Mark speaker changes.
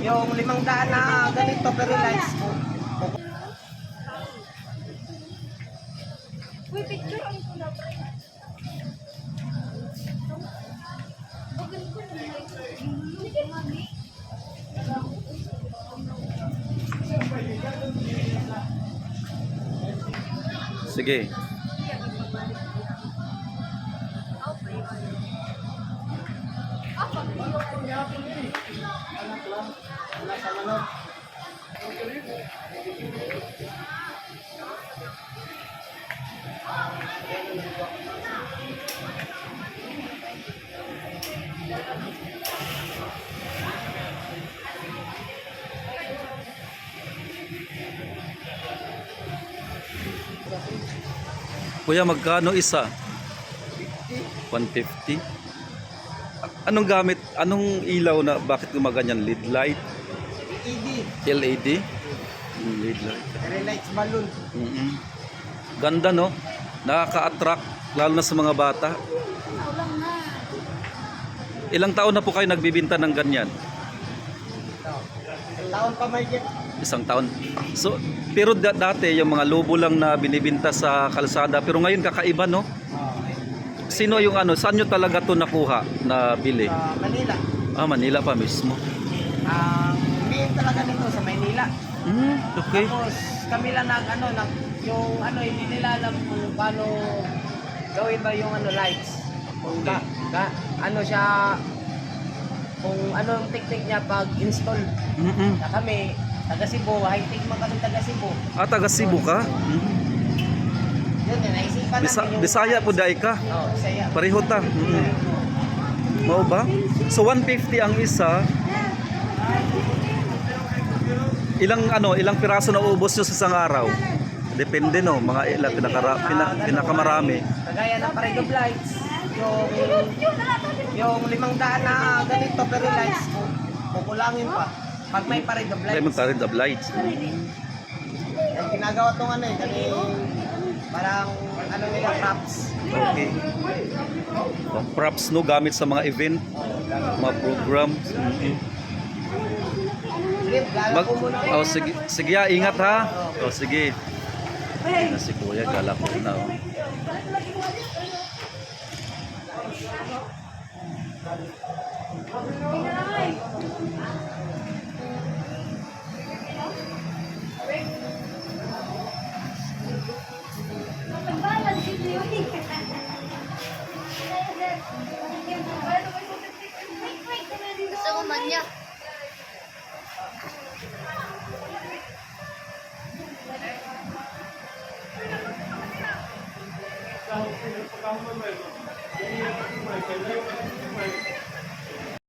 Speaker 1: Yung limang daan na ganito pero lights po.
Speaker 2: Uy, picture ang ko na
Speaker 3: Sige. Kuya, magkano isa? 150. A- Anong gamit? Anong ilaw na bakit gumaganyan? LED light?
Speaker 1: ED,
Speaker 3: LED? Mm, LED light.
Speaker 1: pero lights balloon.
Speaker 3: Mm-mm. Ganda no? Nakaka-attract lalo na sa mga bata. Ilang taon na po kayo nagbibinta ng ganyan?
Speaker 1: Ito. Taon pa may.
Speaker 3: Isang taon. So, pero da- dati yung mga lobo lang na binibinta sa kalsada pero ngayon kakaiba no? Sino yung ano? Saan nyo talaga to nakuha na bili?
Speaker 1: Sa Manila.
Speaker 3: Ah, Manila pa mismo.
Speaker 1: Ang main talaga nito sa Maynila.
Speaker 3: Hmm, okay.
Speaker 1: Tapos kami lang nag ano nag yung ano hindi nila alam kung paano gawin ba yung ano lights. Kung ka, ka, ano siya kung ano yung technique niya pag install.
Speaker 3: Mm-mm.
Speaker 1: Na kami taga Cebu, high tech man kami taga Cebu.
Speaker 3: Ah, taga Cebu ka? Mm.
Speaker 1: Naisipan
Speaker 3: Bisa, Bisaya po dai ka?
Speaker 1: Oh, Bisaya.
Speaker 3: Pareho ta. Mm. Mao ba? So 150 ang isa. Ilang ano, ilang piraso na ubos nyo sa isang araw? Depende no, mga ilang pinakara, pina, pinakamarami.
Speaker 1: Kagaya ng parade of lights. Yung yung limang daan na ganito pero lights po. Kukulangin pa. Pag may
Speaker 3: Ay,
Speaker 1: lights.
Speaker 3: magkarid of lights.
Speaker 1: Yung ginagawa tong ano eh, galing parang ano nila props.
Speaker 3: Okay. Oh, props no gamit sa mga event, mga programs.
Speaker 1: Sige, gala
Speaker 3: Mag oh, sige, sige ah, ingat ha. Oh, sige. Ayan na si Kuya, gala ko na. Oh.
Speaker 2: Gusto ko man niya.